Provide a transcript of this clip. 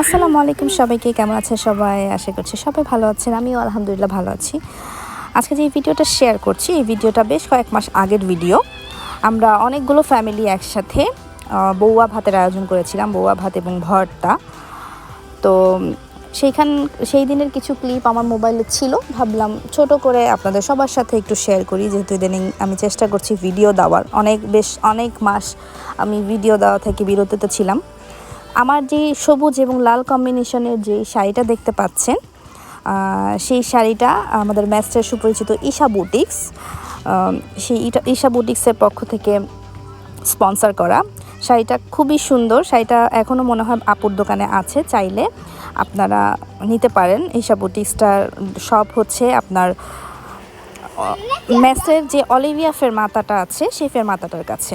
আসসালামু আলাইকুম সবাইকে, কেমন আছে সবাই? আশা করছি সবাই ভালো আছেন, আমিও আলহামদুলিল্লাহ ভালো আছি। আজকে যে ভিডিওটা শেয়ার করছি, এই ভিডিওটা বেশ কয়েক মাস আগের ভিডিও আমরা অনেকগুলো ফ্যামিলি একসাথে বৌয়া ভাতের আয়োজন করেছিলাম বৌয়া ভাত এবং ভর্তা। তো সেইখান, সেই দিনের কিছু ক্লিপ আমার মোবাইলে ছিল, ভাবলাম ছোট করে আপনাদের সবার সাথে একটু শেয়ার করি, যেহেতু ইদানিং আমি চেষ্টা করছি ভিডিও দেওয়ার। অনেক, বেশ অনেক মাস আমি ভিডিও দেওয়া থেকে বিরতিতে ছিলাম। আমার যে সবুজ এবং লাল কম্বিনেশনের যে শাড়িটা দেখতে পাচ্ছেন সেই শাড়িটা আমাদের ম্যাস্টার সুপরিচিত ঈশা বুটিক্স সেই ঈশা বুটিক্সের পক্ষ থেকে স্পন্সর করা। শাড়িটা খুবই সুন্দর, শাড়িটা এখনও মনে হয় আপুর দোকানে আছে, চাইলে আপনারা নিতে পারেন। ঈশা বুটিক্সটার সব হচ্ছে আপনার মেসের যে অলিভিয়া ফের মাতাটা আছে, সেই ফের মাতাটার কাছে।